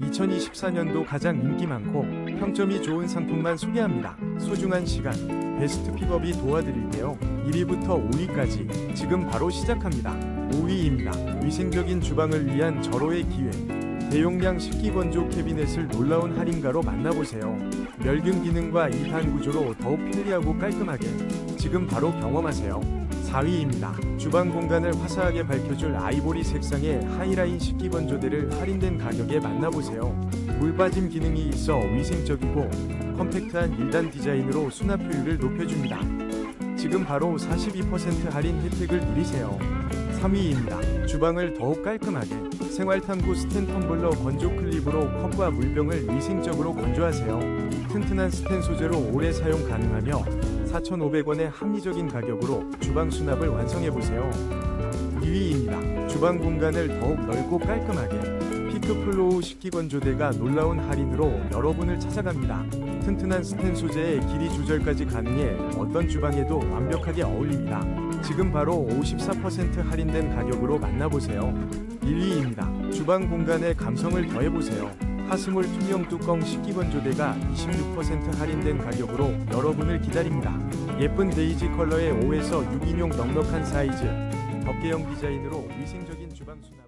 2024년도 가장 인기 많고 평점이 좋은 상품만 소개합니다. 소중한 시간, 베스트 픽업이 도와드릴게요. 1위부터 5위까지 지금 바로 시작합니다. 5위입니다. 위생적인 주방을 위한 절호의 기회. 대용량 식기 건조 캐비넷을 놀라운 할인가로 만나보세요. 멸균 기능과 2단 구조로 더욱 편리하고 깔끔하게 지금 바로 경험하세요. 4위입니다. 주방 공간을 화사하게 밝혀줄 아이보리 색상의 하이라인 식기 건조대를 할인된 가격에 만나보세요. 물 빠짐 기능이 있어 위생적이고 컴팩트한 1단 디자인으로 수납 효율을 높여줍니다. 지금 바로 42% 할인 혜택을 누리세요. 3위입니다. 주방을 더욱 깔끔하게 생활탐구 스텐 텀블러 건조 클립으로 컵과 물병을 위생적으로 건조하세요. 튼튼한 스텐 소재로 오래 사용 가능하며 4,500원의 합리적인 가격으로 주방 수납을 완성해 보세요. 2위입니다. 주방 공간을 더욱 넓고 깔끔하게 피크플로우 식기 건 조대가 놀라운 할인으로 여러분을 찾아갑니다. 튼튼한 스텐 소재에 길이 조절까지 가능해 어떤 주방에도 완벽하게 어울립니다. 지금 바로 54% 할인된 가격으로 만나보세요. 1위입니다. 주방 공간에 감성을 더해보세요. 하스몰 투명 뚜껑 식기 건 조대가 26% 할인된 가격으로 여러분을 기다립니다. 예쁜 데이지 컬러의 5에서 6인용 넉넉한 사이즈, 덮개형 디자인으로 위생적인 주방 수납.